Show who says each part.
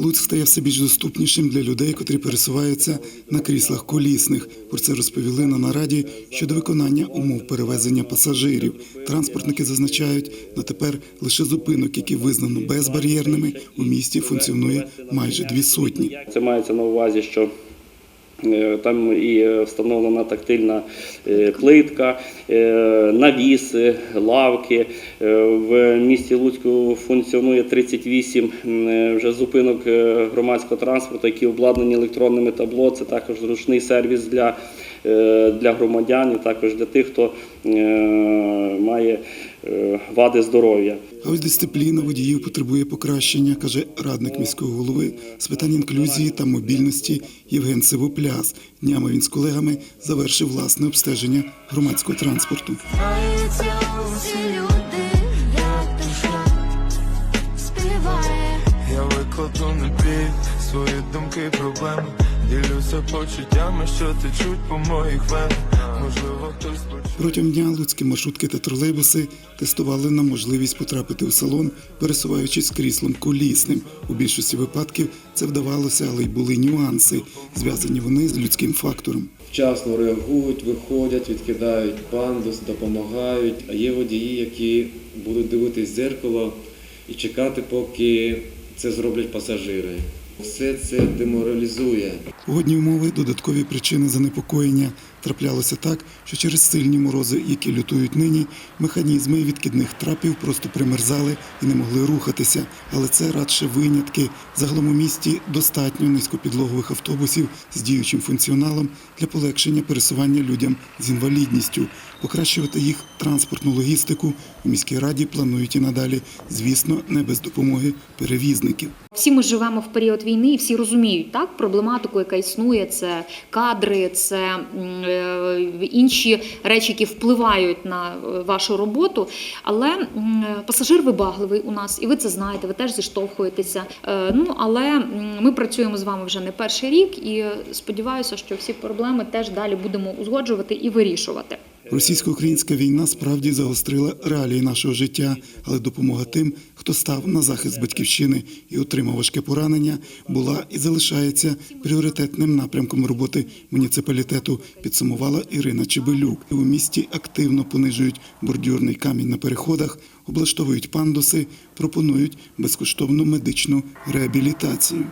Speaker 1: Луцьк стає все більш доступнішим для людей, котрі пересуваються на кріслах колісних. Про це розповіли на нараді щодо виконання умов перевезення пасажирів. Транспортники зазначають, на тепер лише зупинок, які визнано безбар'єрними, у місті функціонує майже дві сотні.
Speaker 2: Це мається на увазі, що там і е, встановлена тактильна е, плитка, е, навіси, лавки. Е, В місті Луцьку функціонує 38 м, е, вже зупинок е, громадського транспорту, які обладнані електронними табло. Це також зручний сервіс для, е, для громадян і також для тих, хто е, має е, вади здоров'я.
Speaker 1: А ось дисципліна водіїв потребує покращення, каже радник міського голови з питань інклюзії та мобільності Євген Сивопляс. Днями він з колегами завершив власне обстеження громадського транспорту.
Speaker 3: Я викладу на бій свої думки проблеми. Ділюся почуттями, що течуть по моїх венах. Можливо, хтось почує.
Speaker 1: Протягом дня луцькі маршрутки та тролейбуси тестували на можливість потрапити у салон, пересуваючись кріслом колісним. У більшості випадків це вдавалося, але й були нюанси. Зв'язані вони з людським фактором.
Speaker 4: вчасно реагують, виходять, відкидають пандус, допомагають. А є водії, які будуть дивитись в дзеркало і чекати, поки це зроблять пасажири. Все це деморалізує.
Speaker 1: Погодні умови, додаткові причини занепокоєння. Траплялося так, що через сильні морози, які лютують нині, механізми відкидних трапів просто примерзали і не могли рухатися. Але це радше винятки. Загалом у місті достатньо низькопідлогових автобусів з діючим функціоналом для полегшення пересування людям з інвалідністю. Покращувати їх транспортну логістику у міській раді планують і надалі, звісно, не без допомоги перевізників.
Speaker 5: Всі ми живемо в період війни, і всі розуміють так проблематику, яка існує. Це кадри, це е, інші речі, які впливають на е, вашу роботу. Але пасажир вибагливий у нас, і ви це знаєте. Ви теж зіштовхуєтеся. Е, Ну але ми працюємо з вами вже не перший рік, і е, сподіваюся, що всі проблеми теж далі будемо узгоджувати і вирішувати.
Speaker 1: Російсько-українська війна справді загострила реалії нашого життя, але допомога тим, хто став на захист батьківщини і отримав важке поранення, була і залишається пріоритетним напрямком роботи муніципалітету. Підсумувала Ірина Чебелюк. У місті активно понижують бордюрний камінь на переходах, облаштовують пандуси, пропонують безкоштовну медичну реабілітацію.